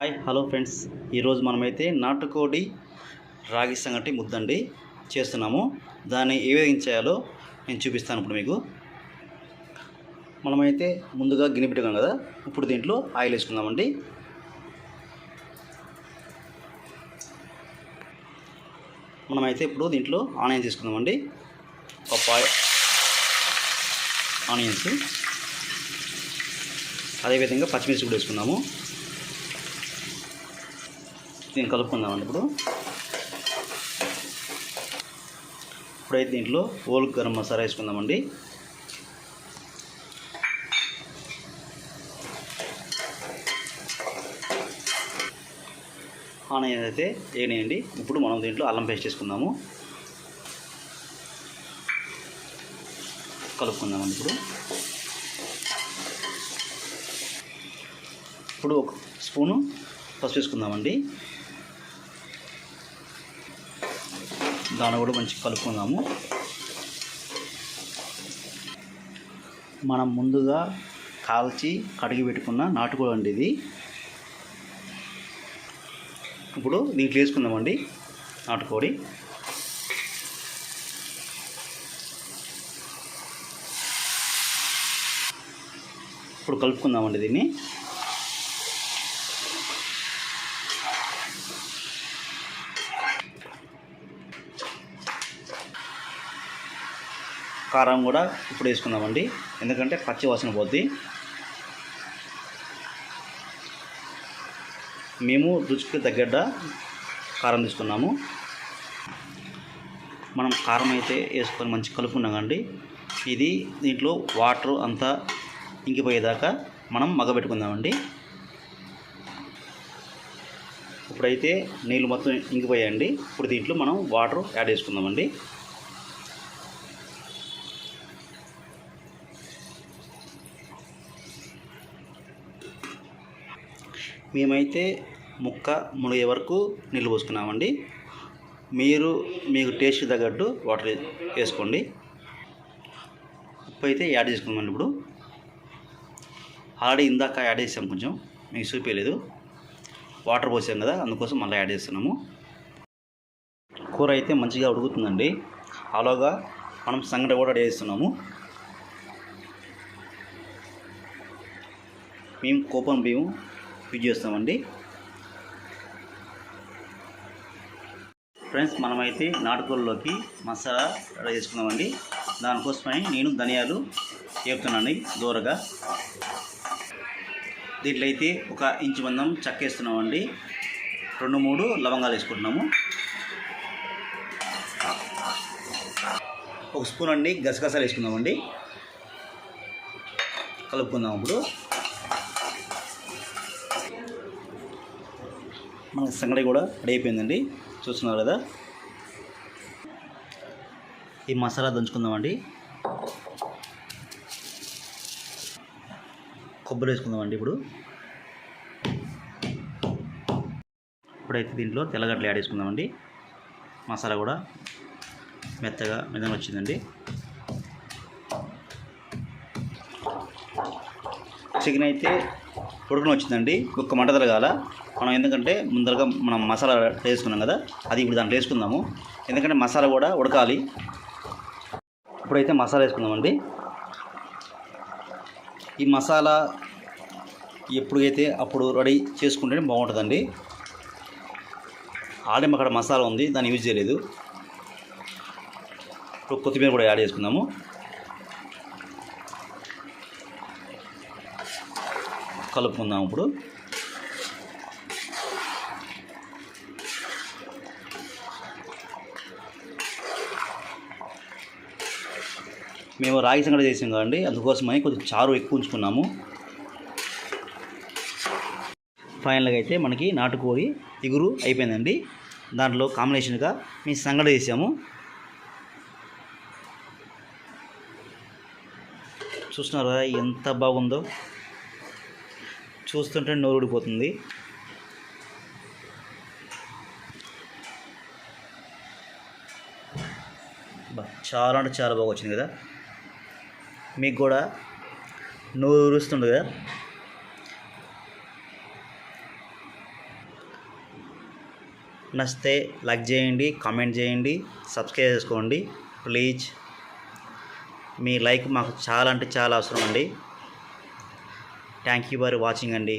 Hi hello friends. ఈరోజు మనమైతే నాటుకోడి రాగి సంగటి ముద్దండి చేస్తున్నాము. దాన్ని ఏ విధంగా చేయాలో నేను చూపిస్తాను ఇప్పుడు మీకు. మనమైతే ముందుగా గిన్నె పెట్టుకున్నాం కదా ఇప్పుడు దీంట్లో ఆయిల్ వేసుకుందామండి. మనమైతే ఇప్పుడు దీంట్లో ఆనియన్స్ తీసుకుందామండి ఒక పాయ్ ఆనియన్స్. అదేవిధంగా పచ్చిమిర్చి కూడా వేసుకుందాము. దీన్ని కలుపుకుందామండి ఇప్పుడు. ఇప్పుడైతే దీంట్లో ఓల్ గరం మసాలా వేసుకుందామండి. ఆనియన్ అయితే వేయనియండి ఇప్పుడు మనం దీంట్లో అల్లం పేస్ట్ వేసుకుందాము కలుపుకుందామండి ఇప్పుడు. ఇప్పుడు ఒక స్పూను పసుపు వేసుకుందామండి. దాన్ని కూడా మంచిగా కలుపుకుందాము. మనం ముందుగా కాల్చి కడిగి పెట్టుకున్న నాటుకోడి అండి ఇది. ఇప్పుడు దీంట్లో వేసుకుందామండి నాటుకోడి. ఇప్పుడు కలుపుకుందామండి దీన్ని. కారం కూడా ఇప్పుడు వేసుకుందామండి. ఎందుకంటే పచ్చి వాసన పోద్ది. మేము రుచికి తగ్గట్ట కారం తీసుకున్నాము. మనం కారం అయితే వేసుకొని మంచి కలుపుకున్నామండి. ఇది దీంట్లో వాటర్ అంతా ఇంకిపోయేదాకా మనం మగ్గబెట్టుకుందామండి. ఇప్పుడైతే నీళ్ళు మొత్తం ఇంకిపోయాయండి. ఇప్పుడు దీంట్లో మనం వాటర్ యాడ్ చేసుకుందామండి. మేమైతే ముక్క మునిగే వరకు నీళ్ళు పోసుకున్నామండి. మీరు మీకు టేస్ట్ తగ్గట్టు వాటర్ వేసుకోండి. ఉప్పు అయితే యాడ్ చేసుకున్నామండి ఇప్పుడు. ఆల్రెడీ ఇందాక యాడ్ చేసాం కొంచెం మీకు చూపించలేదు. వాటర్ పోసాం కదా అందుకోసం మళ్ళీ యాడ్ చేస్తున్నాము. కూర అయితే మంచిగా ఉడుకుతుందండి. అలాగా మనం సంగటి కూడా యాడ్ చేస్తున్నాము. మేము కోపం బియ్యం యూజ్ చేస్తామండి. ఫ్రెండ్స్ మనమైతే నాటుకోళ్ళలోకి మసాలా రెడీ చేసుకున్నామండి. దానికోసమని నేను ధనియాలు వేపుతున్నానండి దూరగా. దీంట్లో అయితే ఒక ఇంచు మందం చెక్క వేస్తున్నామండి. రెండు మూడు లవంగాలు వేసుకుంటున్నాము. ఒక స్పూన్ అండి గసగసాలు వేసుకుందామండి. కలుపుకుందాం ఇప్పుడు. మన సంగడి కూడా రెడీ అయిపోయిందండి. చూస్తున్నారు కదా? ఈ మసాలా దంచుకుందామండి. కొబ్బరి వేసుకుందామండి ఇప్పుడు. ఇప్పుడైతే దీంట్లో తెల్లగడ్డలు యాడ్ చేసుకుందామండి. మసాలా కూడా మెత్తగా మెదన వచ్చిందండి. చికెన్ అయితే ఉడకన వచ్చిందండి. ఒక్క మంట తరగాల. మనం ఎందుకంటే ముందరగా మనం మసాలా వేసుకున్నాం కదా అది ఇప్పుడు దాంట్లో వేసుకుందాము. ఎందుకంటే మసాలా కూడా ఉడకాలి. ఇప్పుడైతే మసాలా వేసుకుందామండి. ఈ మసాలా ఎప్పుడైతే అప్పుడు రెడీ చేసుకుంటేనే బాగుంటుందండి. ఆల్రెడీ అక్కడ మసాలా ఉంది దాన్ని యూజ్ చేయలేదు. ఇప్పుడు కొత్తిమీర కూడా యాడ్ చేసుకుందాము. కలుపుకుందాం ఇప్పుడు. మేము రాగి సంగటి చేసాం కదండి. అందుకోసమని కొంచెం చారు ఎక్కువ ఉంచుకున్నాము. ఫైనల్గా అయితే మనకి నాటుకోడి ఇగురు అయిపోయిందండి. దాంట్లో కాంబినేషన్గా మేము సంగటి చేసాము. చూస్తున్నారా కదా ఎంత బాగుందో? చూస్తుంటే నోరు ఊడిపోతుంది. చాలా అంటే చాలా బాగా వచ్చింది కదా. మీకు కూడా నువ్వు ఊరుస్తుండు కదా నచ్చితే లైక్ చేయండి కామెంట్ చేయండి సబ్స్క్రైబ్ చేసుకోండి. ప్లీజ్. మీ లైక్ మాకు చాలా అంటే చాలా అవసరం అండి. థ్యాంక్ యూ ఫర్ వాచింగ్ అండి.